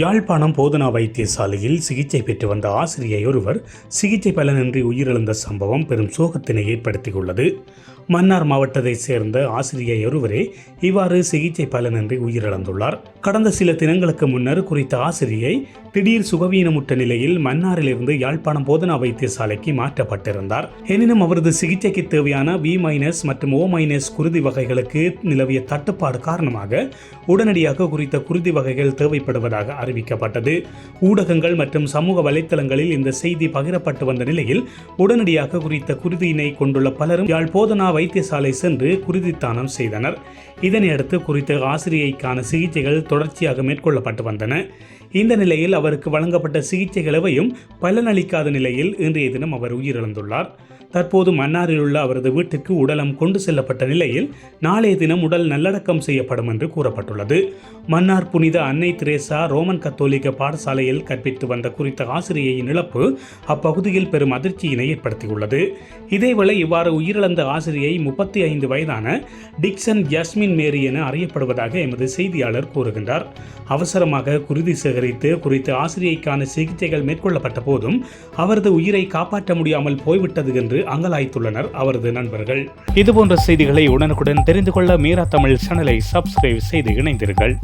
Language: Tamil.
யாழ்ப்பாணம் போதனா வைத்தியசாலையில் சிகிச்சை பெற்று வந்த ஆசிரியை ஒருவர் சிகிச்சை பலனின்றி உயிரிழந்த சம்பவம் பெரும் சோகத்தினை ஏற்படுத்தியுள்ளது. மன்னார் மாவட்டத்தைச் சேர்ந்த ஆசிரியை ஒருவரே இவ்வாறு சிகிச்சை பலனின்றி உயிரிழந்துள்ளார். கடந்த சில தினங்களுக்கு முன்னர் குறித்த ஆசிரியை திடீர் சுகவீனமுற்ற நிலையில் மன்னாரிலிருந்து யாழ்ப்பாணம் போதனா வைத்தியசாலைக்கு மாற்றப்பட்டிருந்தார். எனினும் அவரது சிகிச்சைக்கு தேவையான வி மைனஸ் மற்றும் ஓ மைனஸ் குருதி வகைகளுக்கு நிலவிய தட்டுப்பாடு காரணமாக உடனடியாக குறித்த குருதி வகைகள் தேவைப்படுவதாக அறிவிக்கப்பட்டது. ஊடகங்கள் மற்றும் சமூக வலைத்தளங்களில் இந்த செய்தி பகிரப்பட்டு வந்த நிலையில் உடனடியாக குறித்த குருதியினை கொண்டுள்ள பலரும் யாழ் போதனா வைத்தியசாலை சென்று குருதி தானம் செய்தனர். இதனையடுத்து குறித்த ஆசிரியைக்கான சிகிச்சைகள் தொடர்ச்சியாக மேற்கொள்ளப்பட்டு வந்தன. இந்த நிலையில் அவருக்கு வழங்கப்பட்ட சிகிச்சைகளவையும் பலனளிக்காத நிலையில் இன்றைய தினம் அவர் உயிரிழந்துள்ளார். தற்போது மன்னாரில் உள்ள அவரது வீட்டுக்கு உடலம் கொண்டு செல்லப்பட்ட நிலையில் நாளைய தினம் உடல் நல்லடக்கம் செய்யப்படும் என்று கூறப்பட்டுள்ளது. மன்னார் புனித அன்னை திரேசா ரோமன் ரோமன் கத்தோலிக்க பாடசாலையில் கற்பித்து வந்த குறித்த ஆசிரியையின் இழப்பு அப்பகுதியில் பெரும் அதிர்ச்சியினை ஏற்படுத்தியுள்ளது. இதேவேளை இவ்வாறு உயிரிழந்த ஆசிரியை முப்பத்தி ஐந்து வயதான டிக்சன் ஜஸ்மின் மேரி என அறியப்படுவதாக எமது செய்தியாளர் கூறுகின்றார். அவசரமாக குருதி சேகரித்து குறித்த ஆசிரியைக்கான சிகிச்சைகள் மேற்கொள்ளப்பட்ட போதும் அவரது உயிரை காப்பாற்ற முடியாமல் போய்விட்டது என்று அங்கலாய்த்துள்ளனர் அவரது நண்பர்கள். இதுபோன்ற செய்திகளை உடனுக்குடன் தெரிந்து கொள்ள மீரா தமிழ் சேனலை சப்ஸ்கிரைப் செய்து இணைந்தீர்கள்